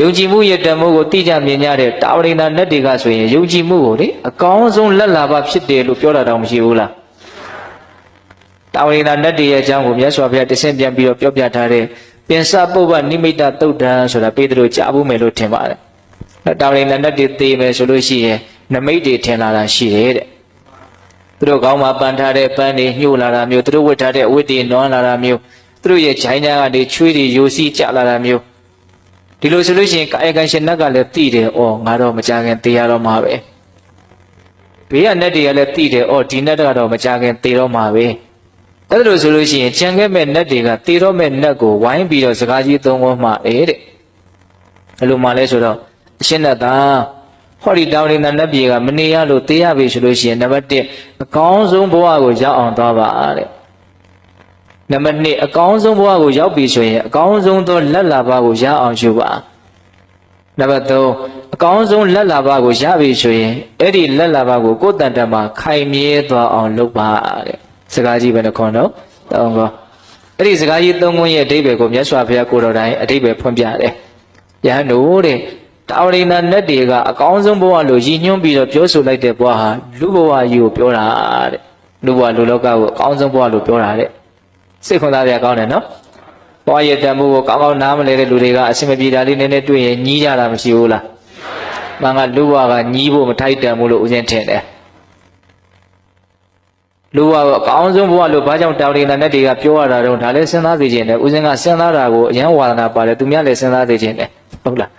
ယုံကြည်မှုရဲ့တန်ဖိုးကိုသိကြမြင်ကြတဲ့တာဝရိန္ဒနတ်တွေကဆိုရင်ယုံကြည်မှုကိုလေအကောင်းဆုံးလက်လာပါဖြစ်တယ်လို့ပြောတာတောင်မရှိဘူးလားတာဝရိန္ဒနတ်တွေရဲ့အကြောင်းကိုမြတ်စွာဘုရားတဆင့်ပြန်ပြီးတော့ပြောပြထားတဲ့ပင်စပုပ္ပနိမိတသုတ်တံဆိုတာပေတရုကြားဘူးမယ်လို့ထင်ပါတယ်။တာဝရိန္ဒနတ်တွေသိမယ်ဆိုလို့ရှိရင်နမိတ်တွေထင်လာတာရှိတယ်တဲ့။သူတို့ကောင်းမှပန်ထားတဲ့ပန်းတွေညှို့လာတာမျိုးသူတို့ဝတ်ထားတဲ့အဝတ်တွေနွမ်းလာတာမျိုးသူတို့ရဲ့ဂျိုင်းညာကနေချွေးတွေယိုစီးကျလာတာမျိုး ဒီလိုဆိုလို့ရှိရင်ကာယကံရှင်နတ်ကလည်းသိတယ်။အော်ငါတော့မကြခင်သေရတော့မှာပဲ။ဘေးကနတ်တွေကလည်းသိတယ်။အော်ဒီနတ်ကတော့မကြခင်သေတော့မှာပဲ။အဲ့ဒါလို့ဆိုလို့ရှိရင်ကြံခဲ့မဲ့နတ်တွေကသေတော့မဲ့နတ်ကိုဝိုင်းပြီးတော့စကားကြီးသုံးခေါ်မှတယ်တဲ့။အဲ့လိုမှလဲဆိုတော့အရှင်းနဲ့သာဟောဒီတောင်းရင်နတ်ပြည်ကမနေရလို့သေရပြီဆိုလို့ရှိရင်နံပါတ်1အကောင်းဆုံးဘဝကိုရောက်အောင်သွားပါတဲ့။ နံပါတ်2အကောင်းဆုံးဘဝကိုရောက်ပြီဆိုရင်အကောင်းဆုံးသောလက်လာပါကိုရအောင်ယူပါနံပါတ်3အကောင်းဆုံးလက်လာပါကိုရပြီဆိုရင်အဲ့ဒီလက်လာပါကိုကိုယ်တန်တမှာခိုင်မြဲသွားအောင်လုပ်ပါတဲ့စကားကြီးပဲနှခွန်းတော့တောင်းကောအဲ့ဒီစကားကြီးသုံးခုရဲ့အဓိပ္ပာယ်ကိုမြတ်စွာဘုရားကိုတော်တိုင်အဓိပ္ပာယ်ဖွင့်ပြတယ်ယဟန်တို့တဲ့တာဝရိန္ဒနတ်တွေကအကောင်းဆုံးဘဝလို့ရည်ညွှန်းပြီးတော့ပြောဆိုလိုက်တဲ့ဘဝဟာလူဘဝကြီးကိုပြောတာတဲ့လူဘဝလူလောကကိုအကောင်းဆုံးဘဝလို့ပြောတာတဲ့ စိတ်ခွန်သားပြကောင်းတယ်နော်ဘဝရဲ့တန်ဖိုးကိုကောင်းကောင်းနားမလဲတဲ့လူတွေကအစင်မပြေတာလေးနည်းနည်းတွေ့ရင်ညီးကြတာမရှိဘူးလားမှန်ကလူဘဝကညီးဖို့မထိုက်တန်ဘူးလို့ဦးဇင်းထင်တယ်လူဘဝကအကောင်းဆုံးဘဝလို့ဘာကြောင့်တာဝရိန္ဒနတ်တွေကပြောရတာတော့ဒါလည်းစဉ်းစားသိခြင်းတယ်ဦးဇင်းကစဉ်းစားတာကိုအယံဝါဒနာပါတယ်သူများလည်းစဉ်းစားသိခြင်းတယ်ဟုတ်လား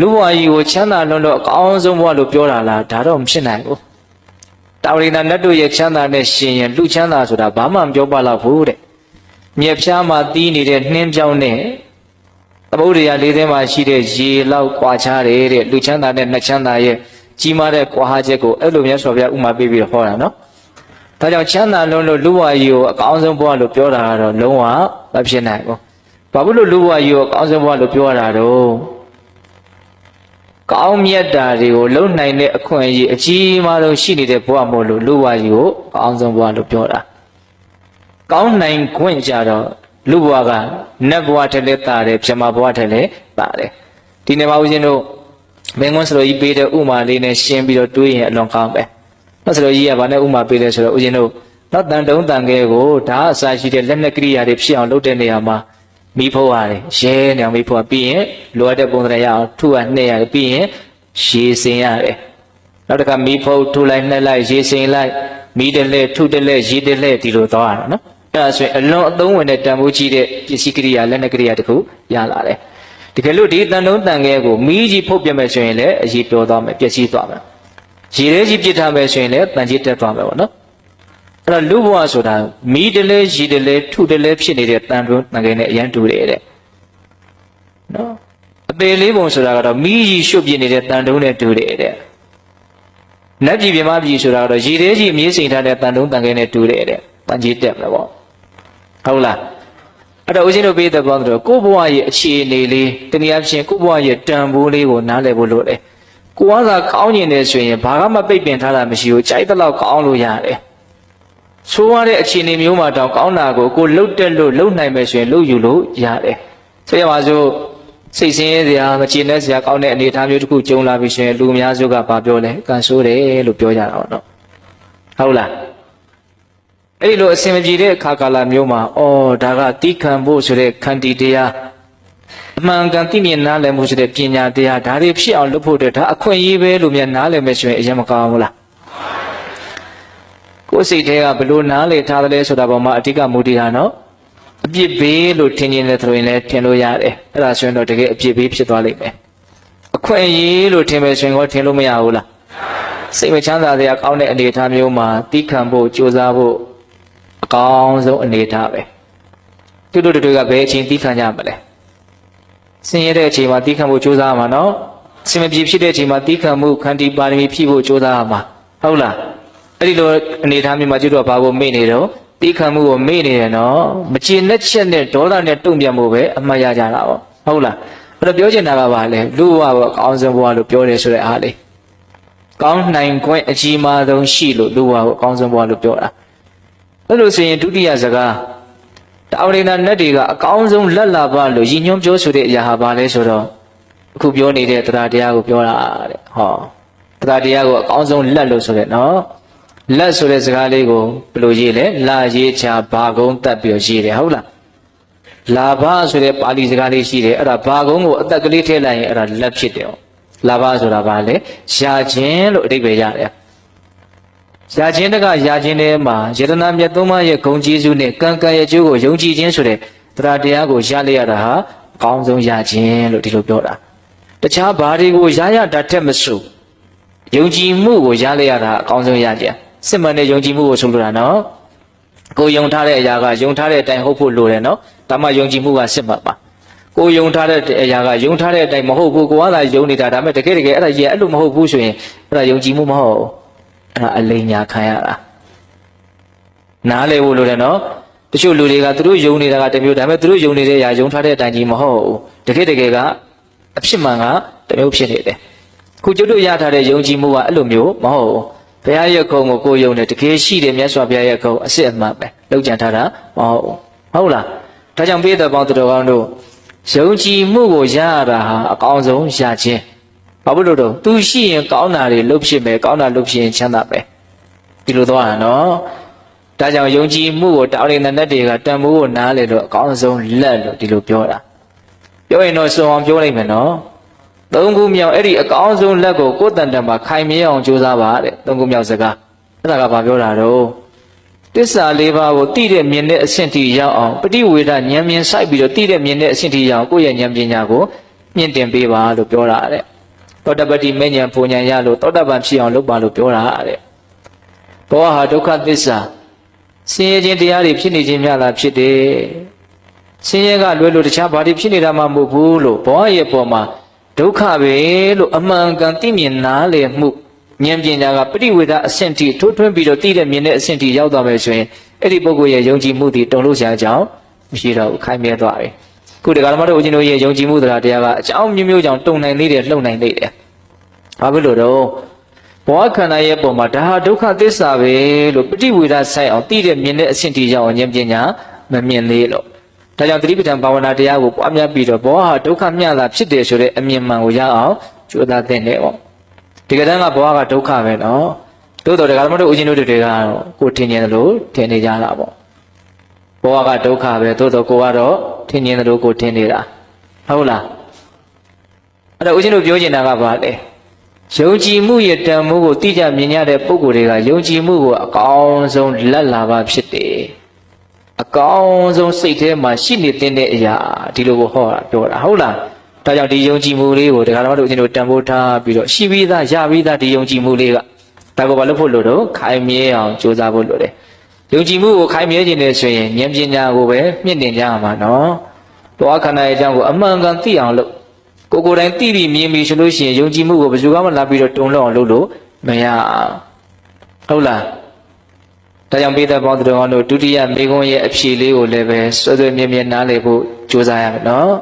လူဘဝကြီးကိုချမ်းသာလွန်းလို့အကောင်းဆုံးဘဝလို့ပြောတာလားဒါတော့မဖြစ်နိုင်ဘူး တာဝရိန္ဒနတ်တို့ရဲ့ချမ်းသာနဲ့ရှင်ရင်လူချမ်းသာဆိုတာဘာမှမပြောပါတော့ဘူးတဲ့မြက်ဖျားမှာတီးနေတဲ့နှင်းပြောင်းနဲ့သမုဒ္ဒရာလေးထဲမှာရှိတဲ့ရေလောက်ကွာခြားတယ်တဲ့လူချမ်းသာနဲ့နှချမ်းသာရဲ့ကြီးမားတဲ့ကွာဟချက်ကိုအဲ့လိုမျိုးဆိုပြဥမာပေးပြီးတော့ဟောတာနော်ဒါကြောင့်ချမ်းသာလွန်းလို့လူဘဝကြီးကိုအကောင်းဆုံးဘဝလို့ပြောတာကတော့လုံးဝမဖြစ်နိုင်ဘူးဘာဖြစ်လို့လူဘဝကြီးကိုအကောင်းဆုံးဘဝလို့ပြောရတာတော့ ကောင်းမြတ်တာတွေကိုလုံနိုင်တဲ့အခွင့်အရေးအကြီးမားဆုံးရှိနေတဲ့ဘဝမို့လို့လူဘဝကြီးကိုအကောင်းဆုံးဘဝလို့ပြောတာကောင်းနိုင်ခွင့်ကြတော့လူဘဝကနတ်ဘဝထက်လည်းတာတယ်ပြမဘဝထက်လည်းတာတယ်ဒီနေ့မှာဦးဇင်းတို့မင်းကွန်းစလိုကြီးပေးတဲ့ဥမာလေးနဲ့ရှင်းပြီးတော့တွေးရင်အလွန်ကောင်းပဲနောက်စလိုကြီးကဗာနဲ့ဥမာပေးလဲဆိုတော့ဦးဇင်းတို့နောက်တန်တုံးတန်ခဲကိုဒါအစာရှိတဲ့လက်နက်ကရိယာတွေဖြစ်အောင်လုပ်တဲ့နေရာမှာ မိဖို့ရတယ်ရဲနေအောင်မိဖို့ပြီးရင်လိုအပ်တဲ့ပုံစံရအောင်ထုရနှဲ့ရတယ်ပြီးရင်ရေစင်ရတယ်နောက်တစ်ခါမိဖို့ထုလိုက်နှက်လိုက်ရေစင်လိုက်မိတယ်လဲထုတယ်လဲရေတယ်လဲဒီလိုသွားရတာနော်အဲ့ဒါဆိုရင်အလွန်အသုံးဝင်တဲ့တန်ဖိုးကြီးတဲ့ပစ္စည်းကရိယာလက်နက်ကရိယာတခုရလာတယ်တကယ်လို့ဒီတန်တုံးတန်ခဲကိုမိကြီးဖုတ်ပြမယ်ဆိုရင်လည်းအရေးပြောသွားမယ်ပျက်စီးသွားမယ်ရေထဲကြီးပြစ်ထားမယ်ဆိုရင်လည်းတန်ကြီးတက်သွားမယ်ပေါ့နော် အဲ့တော့လူဘဝဆိုတာမီးတလဲရီတလဲထုတလဲဖြစ်နေတဲ့တန်တွန်းတန်ခဲနဲ့အရန်တူတယ်တဲ့နော်အပေလေးပုံဆိုတာကတော့မီးရီရှုပ်ပြနေတဲ့တန်တုံးနဲ့တူတယ်တဲ့နတ်ပြည်ပြမပြည်ဆိုတာကတော့ရီထဲကြီးမြေးစိန်ထားတဲ့တန်တုံးတန်ခဲနဲ့တူတယ်တဲ့တန်ကြီးတက်မယ်ပေါ့ဟုတ်လားအဲ့တော့ဦးဇင်းတို့ပေးတဲ့ဘောင်းတို့ကိုယ့်ဘဝရဲ့အခြေအနေလေးတနည်းအားဖြင့်ကိုယ့်ဘဝရဲ့တန်ဖိုးလေးကိုနားလည်ဖို့လိုတယ်ကိုယ်ကသာကောင်းကျင်နေဆိုရင်ဘာကမှပိတ်ပင်ထားတာမရှိဘူးကြိုက်တဲ့လောက်ကောင်းလို့ရတယ် ဆိုးရတဲ့အခြေအနေမျိုးမှာတောင်ကောင်းတာကိုကိုလှုပ်တက်လို့လှုပ်နိုင်မယ်ဆိုရင်လှုပ်ယူလို့ရတယ်ဆိုရပါစို့စိတ်ဆင်းရဲစရာမချင်တဲ့စရာကောင်းတဲ့အနေအထားမျိုးတစ်ခုကြုံလာပြီဆိုရင်လူအများစုကဘာပြောလဲကန်ဆိုးတယ်လို့ပြောကြတာပေါ့နော်ဟုတ်လားအဲ့ဒီလိုအစင်မပြေတဲ့အခါကာလမျိုးမှာအော်ဒါကတိခံဖို့ဆိုတဲ့ခန္တီတရားအမှန်ကန်သိမြင်နားလည်မှုဆိုတဲ့ပညာတရားဒါတွေဖြစ်အောင်လုပ်ဖို့အတွက်ဒါအခွင့်အရေးပဲလို့များနားလည်မယ်ဆိုရင်အရင်မကောင်းဘူးလား ကိုယ်စိတ်ထဲကဘလို့နားလည်ထားတယ်လဲဆိုတာပေါ်မှာအဓိကမူတည်တာနော်အပြစ်ဘေးလို့ထင်ခြင်းနဲ့ဆိုရင်လည်းထင်လို့ရတယ်အဲ့ဒါဆိုရင်တော့တကယ်အပြစ်ဘေးဖြစ်သွားလိမ့်မယ်အခွင့်အရေးလို့ထင်မယ်ဆိုရင်တော့ထင်လို့မရဘူးလားစိတ်မချမ်းသာစရာကောင်းတဲ့အနေအထားမျိုးမှာတီးခံဖို့ကြိုးစားဖို့အကောင်းဆုံးအနေအထားပဲသူတို့တွေကဘယ်အချိန်တီးခံကြမလဲဆင်းရဲတဲ့အချိန်မှာတီးခံဖို့ကြိုးစားရမှာနော်ဆင်မပြေဖြစ်တဲ့အချိန်မှာတီးခံမှုခန္တီပါရမီဖြည့်ဖို့ကြိုးစားရမှာဟုတ်လား အဲ့ဒီလိုအနေအထားမျိုးမှာကျွတ်တော့ဘာကိုမေ့နေတော့တီးခံမှုကိုမေ့နေတယ်နော်မကျေနပ်ချက်နဲ့ဒေါသနဲ့တုံ့ပြန်မှုပဲအမှတ်ရကြတာပေါ့ဟုတ်လားအဲ့တော့ပြောချင်တာကဘာလဲလူဘဝပေါ့အကောင်းဆုံးဘဝလို့ပြောတယ်ဆိုတဲ့အားလေးကောင်းနိုင်ခွင့်အကြီးမားဆုံးရှိလို့လူဘဝကိုအကောင်းဆုံးဘဝလို့ပြောတာအဲ့လိုဆိုရင်ဒုတိယစကားတာဝရိနာနတ်တွေကအကောင်းဆုံးလက်လာပါလို့ရည်ညွှန်းပြောဆိုတဲ့အရာဟာဘာလဲဆိုတော့အခုပြောနေတဲ့တရားတရားကိုပြောတာတဲ့ဟောတရားတရားကိုအကောင်းဆုံးလက်လို့ဆိုတဲ့နော် လက်ဆိုတဲ့စကားလေးကိုဘယ်လိုရေးလဲလာရေးချဘာကုန်းတက်ပြီးရေးတယ်ဟုတ်လားလာဘဆိုတဲ့ပါဠိစကားလေးရှိတယ်အဲ့ဒါဘာကုန်းကိုအသက်ကလေးထည့်လိုက်ရင်အဲ့ဒါလက်ဖြစ်တယ်လာဘဆိုတာဘာလဲရှာခြင်းလို့အဓိပ္ပာယ်ရတယ်ရာချင်းတကရာချင်းထဲမှာယတနာမြတ်သုံးပါးရဲ့ဂုံကျေးဇူးနဲ့ကံကံရဲ့ကျိုးကိုယုံကြည်ခြင်းဆိုတဲ့တရားတရားကိုရလိုက်ရတာဟာအကောင်းဆုံးရခြင်းလို့ဒီလိုပြောတာတခြားဘာတွေကိုရရတာထက်မဆိုယုံကြည်မှုကိုရလိုက်ရတာအကောင်းဆုံးရခြင်း စစ်မှန်တဲ့ယုံကြည်မှုကိုဆိုလိုတာနော်ကိုယုံထားတဲ့အရာကယုံထားတဲ့အတိုင်းဟုတ်ဖို့လိုတယ်နော်ဒါမှယုံကြည်မှုကစစ်မှန်ပါကိုယုံထားတဲ့အရာကယုံထားတဲ့အတိုင်းမဟုတ်ဘူးကိုကသာယုံနေတာဒါပေမဲ့တကယ်တကယ်အဲ့ဒါကြီးအဲ့လိုမဟုတ်ဘူးဆိုရင်အဲ့ဒါယုံကြည်မှုမဟုတ်ဘူးအဲ့ဒါအလိမ်ညာခံရတာနားလေဖို့လိုတယ်နော်တချို့လူတွေကသူတို့ယုံနေတာကတစ်မျိုးဒါပေမဲ့သူတို့ယုံနေတဲ့အရာယုံထားတဲ့အတိုင်းကြီးမဟုတ်ဘူးတကယ်တကယ်ကအဖြစ်မှန်ကတစ်မျိုးဖြစ်နေတယ်ခုကျွတ်တို့ရထားတဲ့ယုံကြည်မှုကအဲ့လိုမျိုးမဟုတ်ဘူး ဘုရားရဲ့ခုံကိုကိုယုံတယ်တကယ်ရှိတယ်မြတ်စွာဘုရားရဲ့ခုံအစစ်အမှန်ပဲလောက်ကြံထားတာမဟုတ်ဘူးဟုတ်လားဒါကြောင့်ပေးတဲ့ပေါင်းသူတော်ကောင်းတို့ယုံကြည်မှုကိုရရတာဟာအကောင်းဆုံးရခြင်းဘာဖြစ်လို့တော့သူရှိရင်ကောင်းတာတွေလုပ်ဖြစ်မယ်ကောင်းတာလုပ်ဖြစ်ရင်ချမ်းသာပဲဒီလိုသွားတာနော်ဒါကြောင့်ယုံကြည်မှုကိုတာရိဏနတ်တွေကတန်ဖိုးကိုနားလေလို့အကောင်းဆုံးလက်လို့ဒီလိုပြောတာပြောရင်တော့စုံအောင်ပြောလိုက်မယ်နော် သုံးခုမြောက်အဲ့ဒီအကောင်းဆုံးလက်ကိုကိုယ်တန်တန်မှာခိုင်မြဲအောင်ကြိုးစားပါတဲ့သုံးခုမြောက်စကားအဲ့ဒါကဘာပြောတာတော့တစ္ဆာလေးပါးကိုတိတဲ့မြင်တဲ့အဆင့်ထိရောက်အောင်ပฏิဝေဒဉာဏ်မြင်ဆိုင်ပြီးတော့တိတဲ့မြင်တဲ့အဆင့်ထိရောက်အောင်ကိုယ့်ရဲ့ဉာဏ်ပညာကိုမြင့်တင်ပေးပါလို့ပြောတာတဲ့သောတပတိမေညာပူညာရလို့သောတပန်ဖြစ်အောင်လုပ်ပါလို့ပြောတာတဲ့ဘောဟာဒုက္ခသစ္စာဆင်းရဲခြင်းတရားတွေဖြစ်နေခြင်းများလားဖြစ်တယ်ဆင်းရဲကလွယ်လို့တခြားဘာတွေဖြစ်နေတာမှမဟုတ်ဘူးလို့ဘောရဲ့ပေါ်မှာ ဒုက္ခပဲလို့အမှန်ကန်သိမြင်နားလည်မှုဉာဏ်ပညာကပရိဝေဒအဆင့်ထိထိုးထွင်းပြီးတော့သိတဲ့မြင်တဲ့အဆင့်ထိရောက်သွားမယ်ဆိုရင်အဲ့ဒီပုဂ္ဂိုလ်ရဲ့ယုံကြည်မှုဒီတုံလို့ဆရာကြောင့်မရှိတော့ဘူးခိုင်မြဲသွားတယ်ခုဒီကရမတို့ဦးဇင်းတို့ရဲ့ယုံကြည်မှုတရားတရားကအကြောင်းမျိုးမျိုးကြောင့်တုံနိုင်သေးတယ်လှုပ်နိုင်သေးတယ်ဘာဖြစ်လို့တော့ဘောခန္ဓာရဲ့ပုံမှာဒါဟာဒုက္ခသစ္စာပဲလို့ပฏิဝေဒဆိုင်အောင်သိတဲ့မြင်တဲ့အဆင့်ထိရောက်အောင်ဉာဏ်ပညာမမြင်သေးလို့ ဒါကြောင့်သတိပဋ္ဌာန်ဘာဝနာတရားကိုပွားများပြီးတော့ဘောဟာဒုက္ခမျှတာဖြစ်တယ်ဆိုတဲ့အမြင်မှန်ကိုရအောင်ကြိုးစားသင့်တယ်ပေါ့ဒီကတည်းကဘောကဒုက္ခပဲနော်တိုးတော်တရားဓမ္မတို့ဦးဇင်းတို့တွေကတော့ကိုထင်နေတယ်လို့ထင်နေကြတာပေါ့ဘောကဒုက္ခပဲသို့တော့ကိုကတော့ထင်နေတယ်လို့ကိုထင်နေတာဟုတ်လားအဲ့တော့ဦးဇင်းတို့ပြောချင်တာကဘာလဲယုံကြည်မှုရဲ့တန်မိုးကိုတိကျမြင်ရတဲ့ပုံကိုယ်တွေကယုံကြည်မှုကိုအကောင်းဆုံးလက်လာပါဖြစ်တယ် အကောင်းဆုံးစိတ်ထဲမှာရှိနေတဲ့အရာဒီလိုကိုဟောတာပြောတာဟုတ်လားဒါကြောင့်ဒီယုံကြည်မှုလေးကိုတရားတော်တို့အချင်းတို့တန်ဖိုးထားပြီးတော့ရှိပြီးသားရပြီးသားဒီယုံကြည်မှုလေးကဒါကိုဘာလို့ဖို့လို့တော့ခိုင်မြဲအောင်ကြိုးစားဖို့လိုတယ်ယုံကြည်မှုကိုခိုင်မြဲခြင်းနဲ့ဆိုရင်ဉာဏ်ပညာကိုပဲမြင့်တင်ကြရမှာနော်တောခန္ဓာရဲ့အကြောင်းကိုအမှန်ကန်သိအောင်လုပ်ကိုယ်ကိုယ်တိုင်သိပြီးမြင်ပြီးဆိုလို့ရှိရင်ယုံကြည်မှုကိုဘယ်သူမှလာပြီးတော့တုံ့လောက်အောင်လုပ်လို့မရဟုတ်လား ဒါကြောင့်ပိဿပေါင်းသူတော်ကောင်းတို့ဒုတိယမိဂုံးရဲ့အဖြေလေးကိုလည်းပဲစွဲစွဲမြဲမြဲနားလည်ဖို့ကြိုးစားရမယ်နော်